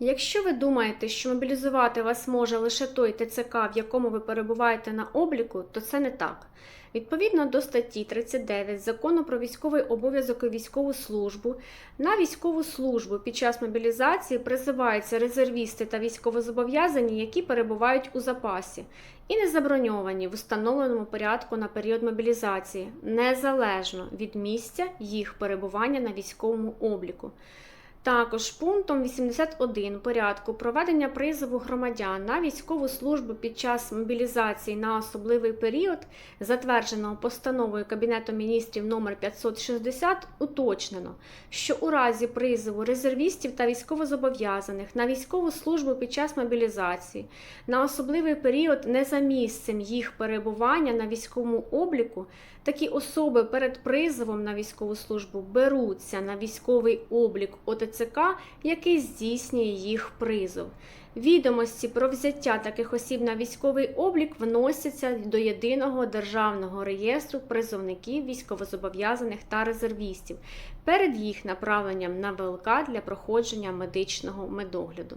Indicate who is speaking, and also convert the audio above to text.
Speaker 1: Якщо ви думаєте, що мобілізувати вас може лише той ТЦК, в якому ви перебуваєте на обліку, то це не так. Відповідно до статті 39 закону про військовий обов'язок і військову службу, на військову службу під час мобілізації призиваються резервісти та військовозобов'язані, які перебувають у запасі, і не заброньовані в установленому порядку на період мобілізації, незалежно від місця їх перебування на військовому обліку. Також пунктом 81 порядку проведення призову громадян на військову службу під час мобілізації на особливий період, затвердженого постановою Кабінету міністрів номер 560, уточнено, що у разі призову резервістів та військовозобов'язаних на військову службу під час мобілізації на особливий період не за місцем їх перебування на військовому обліку, такі особи перед призовом на військову службу беруться на військовий облік ОТЦК, який здійснює їх призов. Відомості про взяття таких осіб на військовий облік вносяться до єдиного державного реєстру призовників військовозобов'язаних та резервістів перед їх направленням на ВЛК для проходження медичного медогляду.